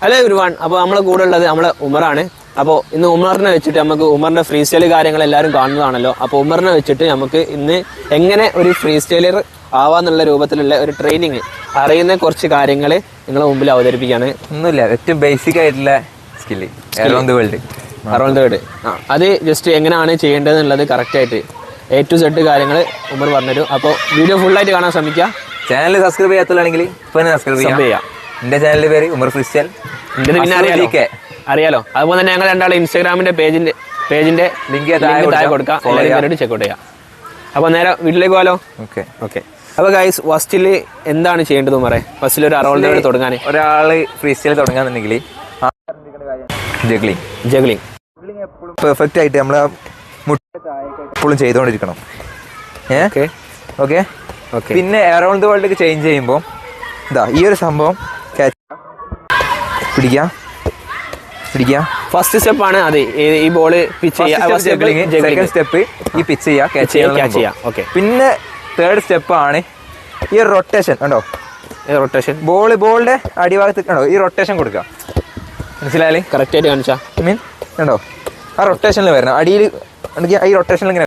Hello everyone അപ്പോൾ നമ്മളെ കൂടെ ഉള്ളത് നമ്മളെ ഉമറാണ്. അപ്പോൾ ഇന്ന് ഉമറിനെ വെച്ചിട്ട് നമുക്ക് ഉമറിന്റെ ഫ്രീ സ്റ്റൈൽ കാര്യങ്ങൾ എല്ലാവരും കാണുന്നതാണല്ലോ. അപ്പോൾ ഉമറിനെ വെച്ചിട്ട് നമുക്ക് ഇന്ന് എങ്ങനെ ഒരു ഫ്രീ സ്റ്റൈലർ ആവാന്നുള്ള രൂപത്തിലുള്ള ഒരു ട്രെയിനിങ് അറിയുന്ന കുറച്ച് കാര്യങ്ങൾ നിങ്ങളെ മുമ്പിൽ അവതരിപ്പിക്കുകയാണ് ഒന്നുമില്ല ഏറ്റവും ബേസിക് ആയിട്ടുള്ള skill around world around third അത് ജസ്റ്റ് എങ്ങനെയാണ് ചെയ്യേണ്ടത് എന്നുള്ളത് കറക്റ്റായിട്ട് എ ടു സെഡ് കാര്യങ്ങൾ ഉമർ പറഞ്ഞുതരും. അപ്പോൾ വീഡിയോ ഫുള്ളായിട്ട് കാണാൻ ശ്രമിക്കുക. ചാനൽ സബ്സ്ക്രൈബ് തന്നെ സബ്സ്ക്രൈബ് ചെയ്യാം. എന്റെ ചാനലിന്റെ പേര് ഉമർ ക്രിസ്ത്യൻ. പിന്നെ അറിയാലോ? അറിയാലോ? അതുപോലെ തന്നെ ഞങ്ങൾ രണ്ടാളും ഇൻസ്റ്റാഗ്രാമിന്റെ പേജിന്റെ പേജിന്റെ ലിങ്ക് താഴെ കൊടുക്കാം. ചെക്കൗട്ട് ചെയ്യാം. അപ്പോൾ നേരെ വീട്ടിലേക്ക് പോകാലോ? Okay okay. അപ്പോൾ ഗൈസ് ഫസ്റ്റിൽ എന്താണ് ചെയ്യേണ്ടത് പറയാം ഫസ്റ്റിൽ ഒരു അറൗണ്ട് തുടങ്ങാൻ ഒരാൾ ഫ്രീ സ്റ്റൈൽ തുടങ്ങാന്നുണ്ടെങ്കിൽ ജഗ്ലിംഗ് ജഗ്ലിംഗ് പെർഫെക്റ്റ് ആയിട്ട് നമ്മൾ എപ്പോഴും ചെയ്തുകൊണ്ടിരിക്കണം ഏ? ഓക്കെ ഓക്കെ ഓക്കെ പിന്നെ അറൗണ്ട് വേൾഡ് ചേഞ്ച് ചെയ്യുമ്പോൾ ഇതാ ഈ ഒരു സംഭവം പിടിക്കാം. പിടിക്കാം. ഫസ്റ്റ് സ്റ്റെപ്പ് ആണ് അതെ. ഈ- ബോൾ പിച്ച് സെക്കൻഡ് സ്റ്റെപ്പ് ഈ പിച്ച് ചെയ്യുക ക്യാച്ച് ചെയ്യാം ക്യാച്ച് ചെയ്യാം. ഓക്കെ പിന്നെ തേർഡ് സ്റ്റെപ്പ് ആണ് ഈ റൊട്ടേഷൻ കണ്ടോ? റൊട്ടേഷൻ ബോൾ ബോളിന്റെ അടിഭാഗത്ത് കണ്ടോ? ഈ റൊട്ടേഷൻ കൊടുക്കുക. മനസ്സിലായാലേ കറക്റ്റ് ആയിട്ട് കാണിച്ചാ. മീൻ കണ്ടോ? ആ റൊട്ടേഷനിൽ വരണം. അടിയിൽ ഈ റൊട്ടേഷനിൽ ഇങ്ങനെ